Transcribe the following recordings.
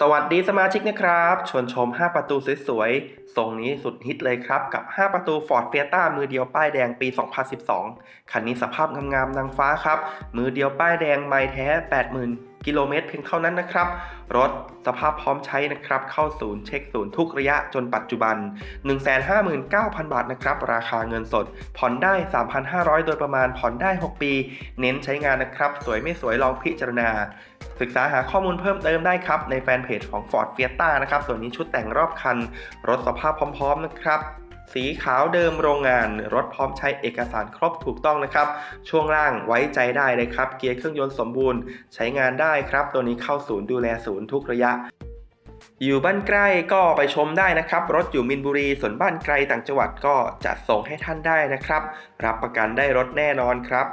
สวัสดีสมาชิกนะครับ ชวนชม 5 ประตูสวยๆ ทรงนี้สุดฮิตเลยครับ กับ 5 ประตู Ford Fiesta มือเดียวป้ายแดงปี 2012 คันนี้สภาพงามๆนางฟ้าครับ มือเดียวป้ายแดงไม่แท้ 80,000 กิโลเมตรเพียงเท่านั้นนะครับ รถสภาพพร้อมใช้นะครับ เข้าศูนย์เช็คศูนย์ทุกระยะจนปัจจุบัน 159,000 บาทนะครับ ราคาเงินสด ผ่อนได้ 3,500 โดยประมาณผ่อนได้ 6 ปี เน้นใช้งานนะครับ สวยไม่สวยลองพิจารณา ศึกษาหาข้อมูลเพิ่มเติมได้ครับ ในแฟนเพจของ Ford Fiesta นะครับ ส่วนนี้ชุดแต่งรอบคัน รถสภาพพร้อม ๆ นะครับ สีขาวเดิมโรงงาน รถพร้อมใช้เอกสารครบถูกต้องนะครับ ช่วงล่างไว้ใจได้เลยครับ เกียร์เครื่องยนต์สมบูรณ์ ใช้งานได้ครับ ตัวนี้เข้าศูนย์ดูแลศูนย์ทุกระยะอยู่บ้านใกล้ก็ไปชมได้นะครับ รถอยู่มินบุรี ส่วนบ้านไกลต่างจังหวัดก็จะส่งให้ท่านได้นะครับ รับประกันได้รถแน่นอนครับ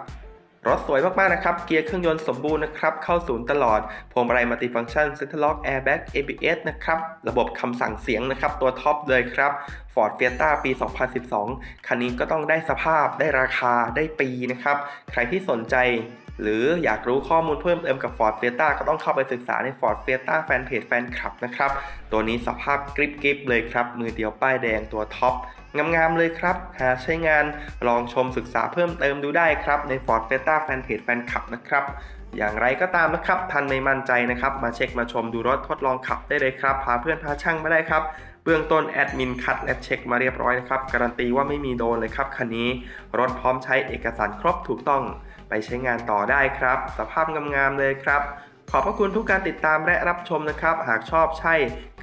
รถสวยมากๆนะครับ เกียร์เครื่องยนต์สมบูรณ์นะครับ เข้าศูนย์ตลอด พวงมาลัยมัลติฟังก์ชัน Center Lock Airbag ABS นะครับ ระบบคำสั่งเสียงนะครับ ตัวท็อปเลยครับ Ford Fiesta ปี 2012 คันนี้ก็ต้องได้สภาพ ได้ราคา ได้ปีนะครับ ใครที่สนใจหรืออยากรู้ข้อมูลเพิ่มเติมกับ Ford Fiesta ก็ต้องเข้าไปศึกษาใน Ford Fiesta Fanpage Fan Club นะครับ ตัวนี้สภาพกริบกริบเลยครับ มือเดียวป้ายแดงตัวท็อปงามๆเลยครับ หาใช้งานลองชมศึกษาเพิ่มเติมดูได้ครับ ใน Ford Fiesta Fanpage Fan Club นะครับอย่างไรก็ตามนะครับทันไม่มั่นใจนะครับ มาเช็คมาชมดูรถทดลองขับได้เลยครับ พาเพื่อนพาช่างมาได้ครับ เบื้องต้นแอดมินคัดและเช็คมาเรียบร้อยนะครับ การันตีว่าไม่มีโดนเลยครับคันนี้ รถพร้อมใช้เอกสารครบถูกต้อง ไปใช้งานต่อได้ครับ สภาพงามๆเลยครับ ขอบพระคุณทุกการติดตามและรับชมนะครับ หากชอบใช่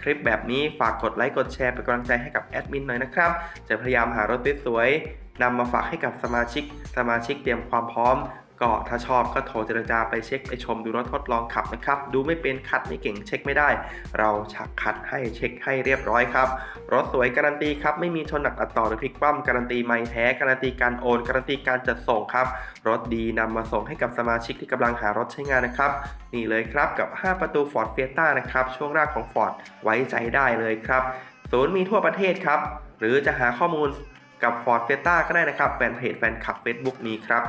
คลิปแบบนี้ฝากกดไลค์กดแชร์เป็นกำลังใจให้กับแอดมินหน่อยนะครับ จะพยายามหารถสวยๆนำมาฝากให้กับสมาชิก สมาชิกเตรียมความพร้อม ก็ถ้าชอบก็โทรเจรจาไปเช็คไปชมดูรถทดลองขับนะครับ ดูไม่เป็นคัดไม่เก่งเช็คไม่ได้ เราชักคัดให้เช็คให้เรียบร้อยครับรถสวยการันตีครับไม่มีชนหนักอัดต่อหรือพลิกคว่ำการันตีไม่แท้การันตีการโอนการันตีการจัดส่งครับ รถดีนำมาส่งให้กับสมาชิกที่กำลังหารถใช้งานนะครับนี่เลยครับกับ 5 ประตู Ford Fiesta นะครับช่วงแรกของ Ford ไว้ใจได้เลยครับศูนย์มีทั่วประเทศครับ หรือจะหาข้อมูลกับ Ford Fiesta ก็ได้นะครับแฟนเพจแฟนคลับ Facebook มีครับ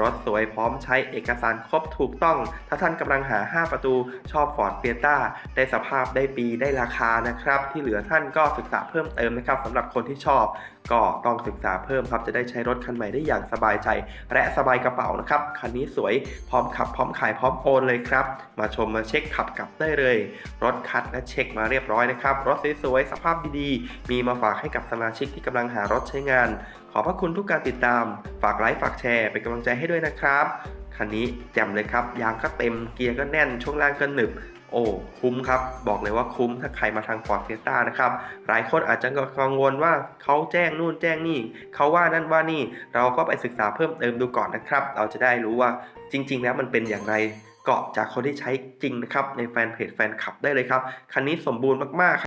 รถสวยพร้อมใช้เอกสารครบถูกต้อง ถ้าท่านกำลังหา 5 ประตูชอบ Ford Fiesta ได้สภาพได้ปีได้ราคานะครับ ที่เหลือท่านก็ศึกษาเพิ่มเติมนะครับสำหรับคนที่ชอบ ก็ต้องศึกษาเพิ่มครับ จะได้ใช้รถคันใหม่ได้อย่างสบายใจ และสบายกระเป๋านะครับ คันนี้สวยพร้อมขับพร้อมขายพร้อมโอนเลยครับ มาชมมาเช็คขับกลับได้เลย รถคัดและเช็คมาเรียบร้อยนะครับ รถสวยๆสภาพดีๆ มีมาฝากให้กับสมาชิกที่กำลังหารถใช้งานขอบพระคุณทุกการติดตาม ฝากไลค์ฝากแชร์เป็นกำลังใจให้ด้วยนะครับ คันนี้แจ่มเลยครับ ยางก็เต็ม เกียร์ก็แน่น ช่วงล่างก็หนึบ โอ้คุ้มครับ บอกเลยว่าคุ้มถ้าใครมาทาง Ford Fiesta นะครับ หลายคนอาจจะกังวลว่าเขาแจ้งนู่นแจ้งนี่ เขาว่านั่นว่านี่ เราก็ไปศึกษาเพิ่มเติมดูก่อนนะครับ เราจะได้รู้ว่าจริง ๆ แล้วมันเป็นอย่างไรเกาะจากคนที่ใช้จริงนะครับในแฟนเพจแฟนคลับได้เลยครับ คันนี้สมบูรณ์มากๆ